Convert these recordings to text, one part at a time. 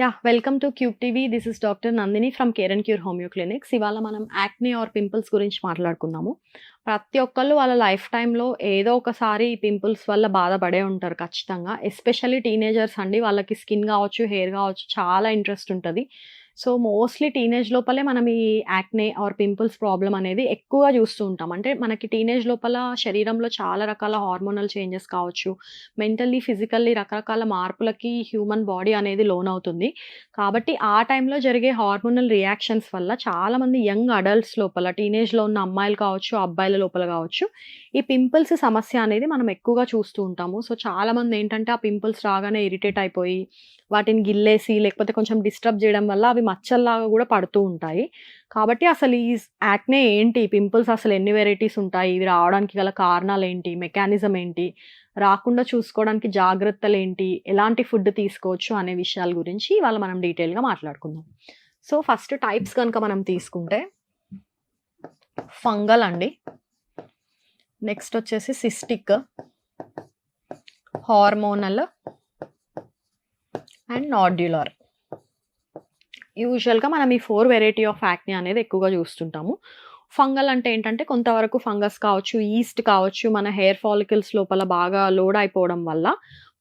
Yeah welcome to Cube TV. This is doctor Nandini from care and cure homeo clinics. ఇవాళ మనం acne are pimples గురించి మాట్లాడుకుందాము. ప్రతి ఒక్కళ్ళు వాళ్ళ లైఫ్ టైంలో ఏదో ఒకసారి పింపుల్స్ వల్ల బాధపడే ఉంటారు ఖచ్చితంగా. ఎస్పెషల్లీ టీనేజర్స్ అండి. వాళ్ళకి స్కిన్ కావచ్చు హెయిర్ కావచ్చు చాలా ఇంట్రెస్ట్ ఉంటుంది సో, మోస్ట్‌లీ టీనేజ్ లోపలే మనం ఈ యాక్నే ఆర్ పింపుల్స్ ప్రాబ్లం అనేది ఎక్కువగా చూస్తూ ఉంటాం. అంటే మనకి టీనేజ్ లోపల శరీరంలో చాలా రకాల హార్మోనల్ చేంజెస్ కావచ్చు, మెంటల్లీ, ఫిజికల్లీ రకరకాల మార్పులకి హ్యూమన్ బాడీ అనేది లోనవుతుంది. కాబట్టి ఆ టైంలో జరిగే హార్మోనల్ రియాక్షన్స్ వల్ల చాలామంది యంగ్ అడల్ట్స్ లోపల టీనేజ్‌లో ఉన్న అమ్మాయిలు కావచ్చు, అబ్బాయిల లోపల కావచ్చు, ఈ పింపుల్స్ సమస్య అనేది మనం ఎక్కువగా చూస్తూ ఉంటాము. సో, చాలామంది ఏంటంటే ఆ పింపుల్స్ రాగానే ఇరిటేట్ అయిపోయి, వాటిని గిల్లేసి లేకపోతే కొంచెం డిస్టర్బ్ చేయడం వల్ల అవి మచ్చల్లాగా కూడా పడుతూ ఉంటాయి. కాబట్టి అసలు ఈ యాక్నే ఏంటి? పింపుల్స్ అసలు ఎన్ని వెరైటీస్ ఉంటాయి? ఇవి రావడానికి గల కారణాలు ఏంటి మెకానిజం ఏంటి? రాకుండా చూసుకోవడానికి జాగ్రత్తలు ఏంటి ఎలాంటి ఫుడ్ తీసుకోవచ్చు? అనే విషయాల గురించి ఇవాళ మనం డీటెయిల్‌గా మాట్లాడుకుందాం. సో, ఫస్ట్ టైప్స్ కనుక మనం తీసుకుంటే ఫంగల్ అండి. నెక్స్ట్ వచ్చేసి సిస్టిక్. హార్మోనల్. And nodular. యూజువల్‌గా మనం ఈ ఫోర్ వెరైటీ ఆఫ్ యాక్నే అనేది ఎక్కువగా చూస్తుంటాము. ఫంగల్ అంటే ఏంటంటే కొంతవరకు ఫంగస్ కావచ్చు, ఈస్ట్ కావచ్చు, మన హెయిర్ ఫాలికల్స్ లోపల బాగా లోడ్ అయిపోవడం వల్ల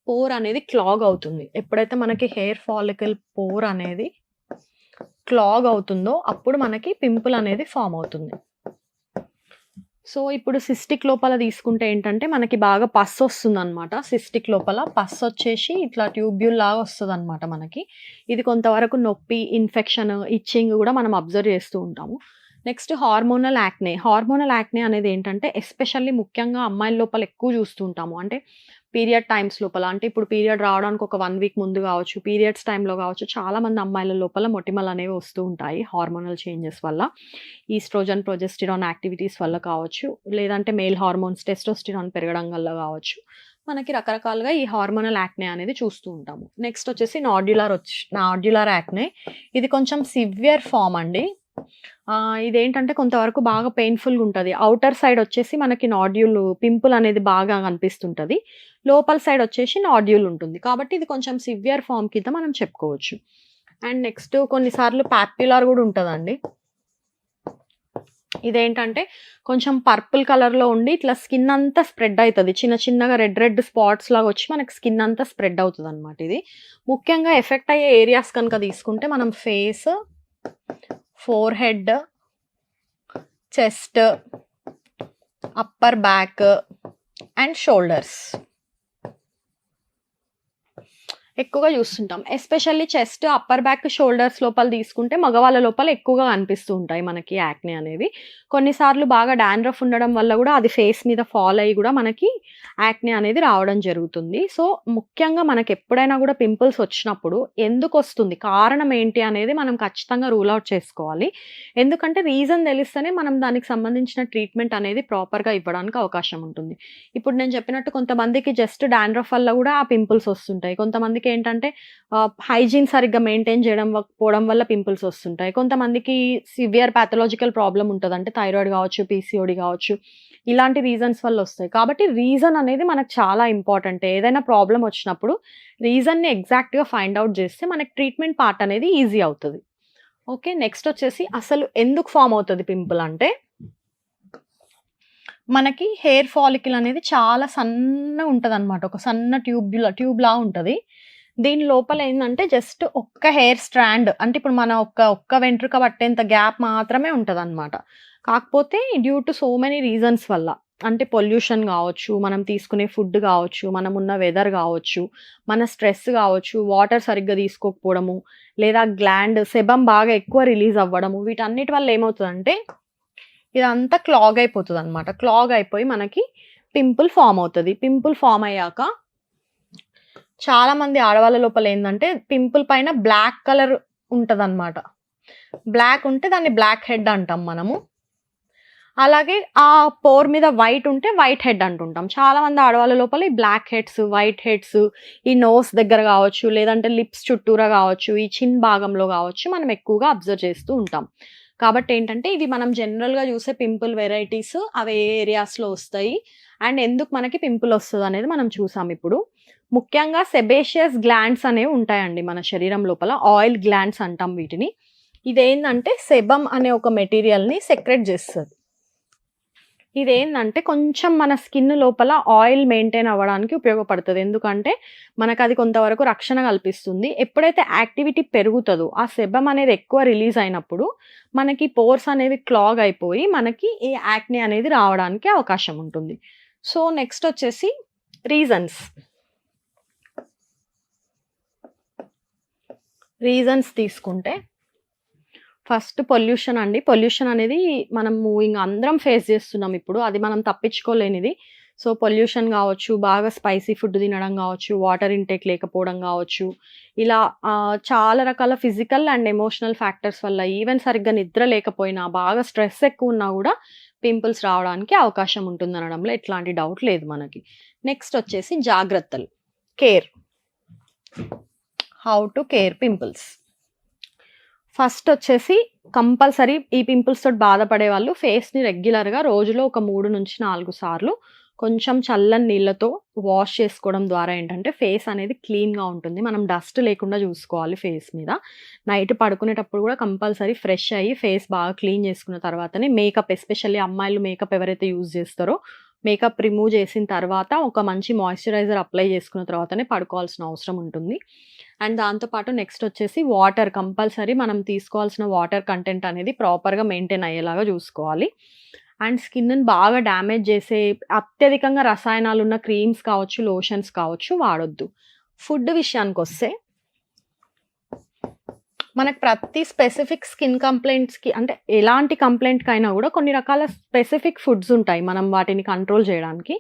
పోర్ అనేది క్లాగ్ అవుతుంది. ఎప్పుడైతే మనకి హెయిర్ ఫాలికల్ పోర్ అనేది క్లాగ్ అవుతుందో అప్పుడు మనకి పింపుల్ అనేది ఫామ్ అవుతుంది. సో, ఇప్పుడు సిస్టిక్ లోపల తీసుకుంటే ఏంటంటే మనకి బాగా పస్ వస్తుంది అనమాట సిస్టిక్ లోపల పస్ వచ్చేసి ఇట్లా ట్యూబ్యూల్ లాగా వస్తుంది అనమాట మనకి. ఇది కొంతవరకు నొప్పి, ఇన్ఫెక్షన్, ఇచ్చింగ్ కూడా మనం అబ్జర్వ్ చేస్తూ ఉంటాము. Next hormonal acne. Hormonal acne అనేది ఏంటంటే ఎస్పెషల్లీ ముఖ్యంగా అమ్మాయిల లోపల ఎక్కువ చూస్తూ ఉంటాము. అంటే పీరియడ్ టైమ్స్ లోపల అంటే ఇప్పుడు పీరియడ్ రావడానికి ఒక వన్ వీక్ ముందు కావచ్చు, పీరియడ్స్ టైంలో కావచ్చు చాలా మంది అమ్మాయిల లోపల మొటిమలనేవి వస్తూ ఉంటాయి హార్మోనల్ చేంజెస్ వల్ల. ఈస్ట్రోజన్, ప్రొజెస్టిరాన్ యాక్టివిటీస్ వల్ల కావచ్చు, లేదంటే మేల్ హార్మోన్స్ టెస్టోస్టిరాన్ పెరగడం వల్ల కావచ్చు. మనకి రకరకాలుగా ఈ హార్మోనల్ యాక్నే అనేది చూస్తూ ఉంటాము. నెక్స్ట్ వచ్చేసి నాడ్యులర్ వచ్చి నాడ్యులర్ యాక్నే. ఇది కొంచెం సివియర్ ఫార్మ్ అండి. ఇదేంటంటే కొంతవరకు బాగా పెయిన్‌ఫుల్‌గా ఉంటుంది ఔటర్ సైడ్ వచ్చేసి మనకి నాడ్యూల్ పింపుల్ అనేది బాగా కనిపిస్తుంటుంది లోపల సైడ్ వచ్చేసి నాడ్యూల్ ఉంటుంది. కాబట్టి ఇది కొంచెం సివియర్ ఫార్మ్ కింద మనం చెప్పుకోవచ్చు. అండ్ నెక్స్ట్ కొన్నిసార్లు ప్యాప్యులర్ కూడా ఉంటదండి. ఇదేంటంటే కొంచెం పర్పుల్ కలర్‌లో ఉండి ఇట్లా స్కిన్ అంతా స్ప్రెడ్ అవుతుంది చిన్న చిన్నగా రెడ్ రెడ్ స్పాట్స్ లాగా వచ్చి మనకి స్కిన్ అంతా స్ప్రెడ్ అవుతదనమాట ఇది. ముఖ్యంగా ఎఫెక్ట్ అయ్యే ఏరియాస్ కనుక తీసుకుంటే మనం face, forehead, chest, upper back and shoulders. ఎక్కువగా చూస్తుంటాం. Especially chest, upper back, shoulders లోపల తీసుకుంటే మగవాళ్ళ లోపల ఎక్కువగా కనిపిస్తూ ఉంటాయి మనకి యాక్నే అనేవి. కొన్నిసార్లు బాగా డాండ్రఫ్ ఉండడం వల్ల కూడా అది ఫేస్ మీద ఫాల్ అయ్యి కూడా మనకి యాక్నే అనేది రావడం జరుగుతుంది. సో, ముఖ్యంగా మనకి ఎప్పుడైనా కూడా పింపుల్స్ వచ్చినప్పుడు ఎందుకు వస్తుంది కారణం ఏంటి? అనేది మనం ఖచ్చితంగా రూల్ అవుట్ చేసుకోవాలి. ఎందుకంటే రీజన్ తెలిస్తేనే మనం దానికి సంబంధించిన ట్రీట్మెంట్ అనేది ప్రాపర్‌గా ఇవ్వడానికి అవకాశం ఉంటుంది. ఇప్పుడు నేను చెప్పినట్టు కొంతమందికి జస్ట్ డాండ్రఫ్ వల్ల కూడా ఆ పింపుల్స్ వస్తుంటాయి. కొంతమందికి ఏంటంటే హైజీన్ సరిగ్గా మెయింటైన్ చేయడం పోవడం వల్ల పింపుల్స్ వస్తుంటాయి. కొంతమందికి సివియర్ పాథలాజికల్ ప్రాబ్లమ్ ఉంటుంది అంటే థైరాయిడ్ కావచ్చు, పీసీఓడి కావచ్చు. ఇలాంటి రీజన్స్ వల్ల వస్తాయి. కాబట్టి రీజన్ అనేది మనకు చాలా ఇంపార్టెంట్. ఏదైనా ప్రాబ్లం వచ్చినప్పుడు రీజన్‌ని ఎగ్జాక్ట్‌గా ఫైండ్ అవుట్ చేస్తే మనకి ట్రీట్మెంట్ పార్ట్ అనేది ఈజీ అవుతుంది ఓకే. నెక్స్ట్ వచ్చేసి అసలు ఎందుకు ఫార్మ్ అవుతుంది పింపుల్ అంటే మనకి హెయిర్ ఫాలికల్ అనేది చాలా సన్నగా అనమాట ఒక సన్న ట్యూబ్‌లా ట్యూబ్‌లా ఉంటుంది దీని లోపల ఏంటంటే జస్ట్ ఒక్క హెయిర్ స్ట్రాండ్. అంటే ఇప్పుడు మన ఒక్క ఒక్క వెంట్రుక పట్టేంత గ్యాప్ మాత్రమే ఉంటుంది అనమాట కాకపోతే due to so many reasons వల్ల. అంటే పొల్యూషన్ కావచ్చు, మనం తీసుకునే ఫుడ్ కావచ్చు, మనం ఉన్న వెదర్ కావచ్చు, మన స్ట్రెస్ కావచ్చు, వాటర్ సరిగ్గా తీసుకోకపోవడము, లేదా గ్లాండ్ సెబం బాగా ఎక్కువ రిలీజ్ అవ్వడము వీటన్నిటి వల్ల ఏమవుతుందంటే ఇదంతా క్లాగ్ అయిపోతుంది అనమాట క్లాగ్ అయిపోయి మనకి పింపుల్ ఫామ్ అవుతుంది. పింపుల్ ఫామ్ అయ్యాక చాలామంది ఆడవాళ్ళ లోపల ఏంటంటే పింపుల్ పైన బ్లాక్ కలర్ ఉంటదనమాట. బ్లాక్ ఉంటే దాన్ని బ్లాక్ హెడ్ అంటాం మనము. అలాగే ఆ పోర్ మీద వైట్ ఉంటే వైట్ హెడ్ అంటుంటాం. చాలామంది ఆడవాళ్ళ లోపల ఈ బ్లాక్ హెడ్స్, వైట్ హెడ్స్ ఈ నోస్ దగ్గర కావచ్చు, లేదంటే లిప్స్ చుట్టూరా కావచ్చు, ఈ చిన్ భాగంలో కావచ్చు మనం ఎక్కువగా అబ్జర్వ్ చేస్తూ ఉంటాం. కాబట్టి ఏంటంటే ఇవి మనం జనరల్‌గా చూసే పింపుల్ వెరైటీస్ అవి ఏ ఏరియాస్‌లో వస్తాయి? అండ్ ఎందుకు మనకి పింపుల్ వస్తుంది అనేది మనం చూసాం ఇప్పుడు. ముఖ్యంగా సెబేషియస్ గ్లాండ్స్ అనేవి ఉంటాయండి మన శరీరం లోపల ఆయిల్ గ్లాండ్స్ అంటాం వీటిని ఇదేంటంటే సెబమ్ అనే ఒక మెటీరియల్ని సెక్రెట్ చేస్తుంది ఇదేంటంటే కొంచెం మన స్కిన్ లోపల ఆయిల్ మెయింటైన్ అవ్వడానికి ఉపయోగపడుతుంది. ఎందుకంటే మనకు అది కొంతవరకు రక్షణ కల్పిస్తుంది. ఎప్పుడైతే యాక్టివిటీ పెరుగుతుందో ఆ సెబమ్ అనేది ఎక్కువ రిలీజ్ అయినప్పుడు మనకి పోర్స్ అనేవి క్లాగ్ అయిపోయి మనకి ఈ యాక్నే అనేది రావడానికి అవకాశం ఉంటుంది. సో నెక్స్ట్ వచ్చేసి రీజన్స్. రీజన్స్ తీసుకుంటే ఫస్ట్ పొల్యూషన్ అండి. పొల్యూషన్ అనేది మనం మూవింగ్ అందరం ఫేస్ చేస్తున్నాం ఇప్పుడు. అది మనం తప్పించుకోలేనిది. సో పొల్యూషన్ కావచ్చు బాగా స్పైసీ ఫుడ్ తినడం కావచ్చు వాటర్ ఇంటేక్ లేకపోవడం కావచ్చు. ఇలా చాలా రకాల ఫిజికల్ అండ్ ఎమోషనల్ ఫ్యాక్టర్స్ వల్ల ఈవెన్ సరిగ్గా నిద్ర లేకపోయినా బాగా స్ట్రెస్ ఎక్కువ ఉన్నా కూడా పింపుల్స్ రావడానికి అవకాశం ఉంటుంది అనడంలో ఎట్లాంటి డౌట్ లేదు మనకి. నెక్స్ట్ వచ్చేసి జాగ్రత్తలు. Care how to care pimples first వచ్చేసి కంపల్సరీ ఈ పింపుల్స్ తోటి బాధపడే వాళ్ళు ఫేస్ని రెగ్యులర్గా రోజులో ఒక మూడు నుంచి నాలుగు సార్లు కొంచెం చల్లని నీళ్ళతో వాష్ చేసుకోవడం ద్వారా ఏంటంటే ఫేస్ అనేది క్లీన్గా ఉంటుంది. మనం డస్ట్ లేకుండా చూసుకోవాలి ఫేస్ మీద. నైట్ పడుకునేటప్పుడు కూడా కంపల్సరీ ఫ్రెష్ అయ్యి ఫేస్ బాగా క్లీన్ చేసుకున్న తర్వాతనే మేకప్ ఎస్పెషల్లీ అమ్మాయిలు మేకప్ ఎవరైతే యూజ్ చేస్తారో మేకప్ రిమూవ్ చేసిన తర్వాత ఒక మంచి మాయిశ్చరైజర్ అప్లై చేసుకున్న తర్వాతనే పడుకోవాల్సిన అవసరం ఉంటుంది. అండ్ దాంతోపాటు నెక్స్ట్ వచ్చేసి వాటర్ కంపల్సరీ మనం తీసుకోవాల్సిన వాటర్ కంటెంట్ అనేది ప్రాపర్గా మెయింటైన్ అయ్యేలాగా చూసుకోవాలి. అండ్ స్కిన్ని బాగా డ్యామేజ్ చేసే అత్యధికంగా రసాయనాలు ఉన్న క్రీమ్స్ కావచ్చు లోషన్స్ కావచ్చు వాడొద్దు. ఫుడ్ విషయానికి వస్తే మనకు ప్రతి స్పెసిఫిక్ స్కిన్ కంప్లైంట్స్కి అంటే ఎలాంటి కంప్లైంట్కైనా అయినా కూడా కొన్ని రకాల స్పెసిఫిక్ ఫుడ్స్ ఉంటాయి మనం వాటిని కంట్రోల్ చేయడానికి.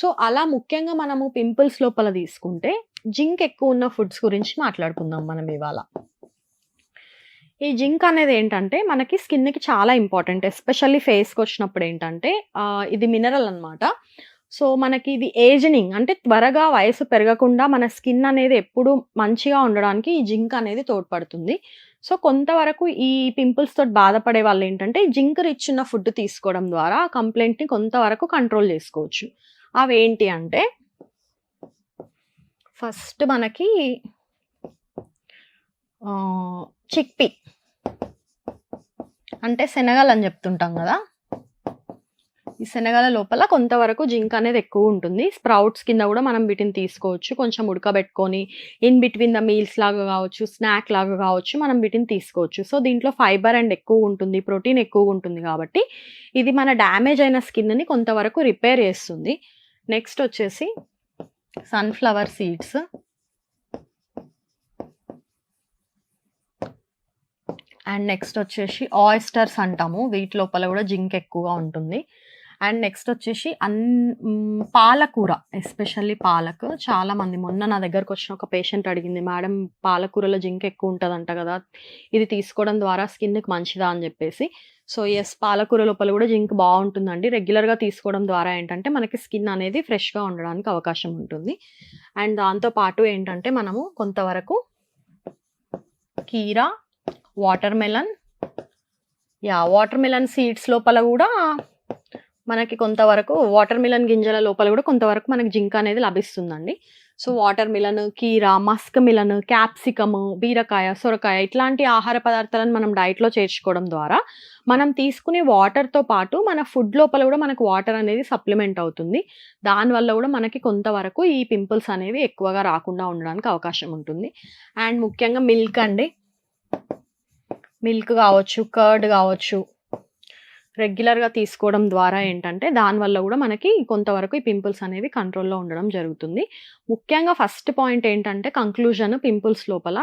సో అలా ముఖ్యంగా మనము పింపుల్స్ లోపల తీసుకుంటే జింక్ ఎక్కువ ఉన్న ఫుడ్స్ గురించి మాట్లాడుకుందాం మనం ఇవాళ. ఈ జింక్ అనేది ఏంటంటే మనకి స్కిన్కి చాలా ఇంపార్టెంట్ ఎస్పెషల్లీ ఫేస్కి వచ్చినప్పుడు ఏంటంటే ఇది మినరల్ అన్నమాట. సో మనకి ఇది ఏజనింగ్ అంటే త్వరగా వయసు పెరగకుండా మన స్కిన్ అనేది ఎప్పుడు మంచిగా ఉండడానికి ఈ జింక్ అనేది తోడ్పడుతుంది. సో కొంతవరకు ఈ పింపుల్స్ తోటి బాధపడే వాళ్ళు ఏంటంటే జింక్ రిచ్ ఉన్న ఫుడ్ తీసుకోవడం ద్వారా ఆ కంప్లైంట్ని కొంతవరకు కంట్రోల్ చేసుకోవచ్చు. అవి ఏంటి అంటే ఫస్ట్ మనకి చిక్పీ అంటే శనగలు అని చెప్తుంటాం కదా? ఈ శనగల లోపల కొంతవరకు జింక్ అనేది ఎక్కువ ఉంటుంది. స్ప్రౌట్స్ కింద కూడా మనం వీటిని తీసుకోవచ్చు. కొంచెం ఉడకబెట్టుకొని ఇన్ బిట్వీన్ ద మీల్స్ లాగా కావచ్చు స్నాక్ లాగా కావచ్చు మనం వీటిని తీసుకోవచ్చు. సో దీంట్లో ఫైబర్ అండ్ ఎక్కువ ఉంటుంది ప్రోటీన్ ఎక్కువ ఉంటుంది కాబట్టి ఇది మన డ్యామేజ్ అయిన స్కిన్ని కొంతవరకు రిపేర్ చేస్తుంది. నెక్స్ట్ వచ్చేసి సన్ఫ్లవర్ సీడ్స్. అండ్ నెక్స్ట్ వచ్చేసి ఆయిస్టర్స్ అంటాము. వీటి లోపల కూడా జింక్ ఎక్కువగా ఉంటుంది. అండ్ నెక్స్ట్ వచ్చేసి అన్ పాలకూర ఎస్పెషల్లీ పాలక్. చాలా మంది మొన్న నా దగ్గరకు వచ్చిన ఒక పేషెంట్ అడిగింది మేడం పాలకూరలో జింక్ ఎక్కువ ఉంటుందంట కదా ఇది తీసుకోవడం ద్వారా స్కిన్కి మంచిదా? అని చెప్పేసి. సో ఎస్ పాలకూర లోపల కూడా జింక్ బాగుంటుందండి. రెగ్యులర్గా తీసుకోవడం ద్వారా ఏంటంటే మనకి స్కిన్ అనేది ఫ్రెష్గా ఉండడానికి అవకాశం ఉంటుంది. అండ్ దాంతో పాటు ఏంటంటే మనము కొంతవరకు కీరా watermelon yeah watermelon seeds లోపల కూడా మనకి కొంతవరకు వాటర్ మిలన్ గింజల లోపల కూడా కొంతవరకు మనకి జింక్ అనేది లభిస్తుందండి. సో వాటర్ మిలన్ కీరా మస్క్ మిలన్ క్యాప్సికమ్ బీరకాయ సొరకాయ ఇట్లాంటి ఆహార పదార్థాలను మనం డైట్లో చేర్చుకోవడం ద్వారా మనం తీసుకునే వాటర్తో పాటు మన ఫుడ్ లోపల కూడా మనకు వాటర్ అనేది సప్లిమెంట్ అవుతుంది. దానివల్ల కూడా మనకి కొంతవరకు ఈ పింపుల్స్ అనేవి ఎక్కువగా రాకుండా ఉండడానికి అవకాశం ఉంటుంది. అండ్ ముఖ్యంగా మిల్క్ అండి. మిల్క్ కావచ్చు కర్డ్ కావచ్చు రెగ్యులర్గా తీసుకోవడం ద్వారా ఏంటంటే దానివల్ల కూడా మనకి కొంతవరకు ఈ పింపుల్స్ అనేవి కంట్రోల్లో ఉండడం జరుగుతుంది. ముఖ్యంగా ఫస్ట్ పాయింట్ ఏంటంటే కంక్లూజన్ పింపుల్స్ లోపల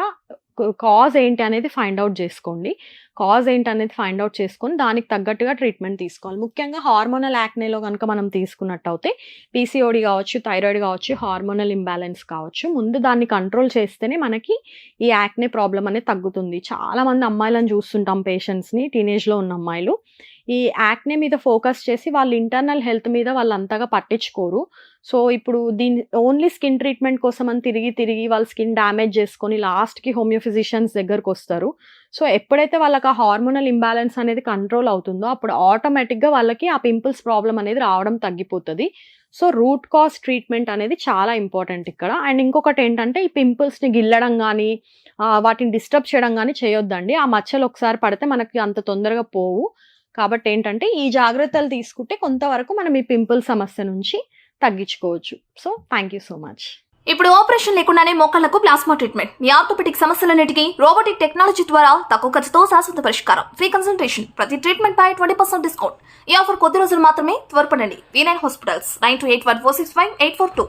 కాజ్ ఏంటి అనేది ఫైండ్ అవుట్ చేసుకోండి. కాజ్ ఏంటి అనేది ఫైండ్ అవుట్ చేసుకొని దానికి తగ్గట్టుగా ట్రీట్మెంట్ తీసుకోవాలి. ముఖ్యంగా హార్మోనల్ యాక్నేలో కనుక మనం తీసుకున్నట్టయితే పీసీఓడి కావచ్చు థైరాయిడ్ కావచ్చు హార్మోనల్ ఇంబ్యాలెన్స్ కావచ్చు ముందు దాన్ని కంట్రోల్ చేస్తేనే మనకి ఈ యాక్నే ప్రాబ్లం అనేది తగ్గుతుంది. చాలామంది అమ్మాయిలను చూస్తుంటాం పేషెంట్స్ని టీనేజ్లో ఉన్న అమ్మాయిలు. ఈ యాక్నే మీద ఫోకస్ చేసి వాళ్ళ ఇంటర్నల్ హెల్త్ మీద వాళ్ళు అంతగా పట్టించుకోరు. సో ఇప్పుడు దీని ఓన్లీ స్కిన్ ట్రీట్మెంట్ కోసం అని తిరిగి తిరిగి వాళ్ళ స్కిన్ డ్యామేజ్ చేసుకొని లాస్ట్కి హోమియోఫిజిషియన్స్ దగ్గరకు వస్తారు. సో ఎప్పుడైతే వాళ్ళకి ఆ హార్మోనల్ ఇంబ్యాలెన్స్ అనేది కంట్రోల్ అవుతుందో అప్పుడు ఆటోమేటిక్గా వాళ్ళకి ఆ పింపుల్స్ ప్రాబ్లం అనేది రావడం తగ్గిపోతుంది. సో రూట్ కాజ్ ట్రీట్మెంట్ అనేది చాలా ఇంపార్టెంట్ ఇక్కడ. అండ్ ఇంకొకటి ఏంటంటే ఈ పింపుల్స్ని గిల్లడం కానీ వాటిని డిస్టర్బ్ చేయడం కానీ చేయొద్దండి. ఆ మచ్చలు ఒకసారి పడితే మనకి అంత తొందరగా పోవు. కాబట్టి ఏంటంటే ఈ జాగ్రత్తలు తీసుకుంటే కొంతవరకు మనం ఈ పింపుల్ సమస్య నుంచి తగ్గించుకోవచ్చు. So thank you so much ఇప్పుడు ఆపరేషన్ లేకుండానే మోకాళ్ళకు ప్లాస్మా ట్రీట్మెంట్. మీ ఆర్థోపెటిక్ సమస్యలన్నిటికీ రోబోటిక్ టెక్నాలజీ ద్వారా తక్కువ ఖర్చుతో శాశ్వత పరిష్కారం. ఫ్రీ కన్సల్టేషన్ ప్రతి ట్రీట్మెంట్ పై ట్వంటీ పర్సెంట్ డిస్కౌంట్ ఈ ఆఫర్ కొద్ది రోజులు మాత్రమే త్వరపడండి. V nine hospitals nine two eight one four six five eight four two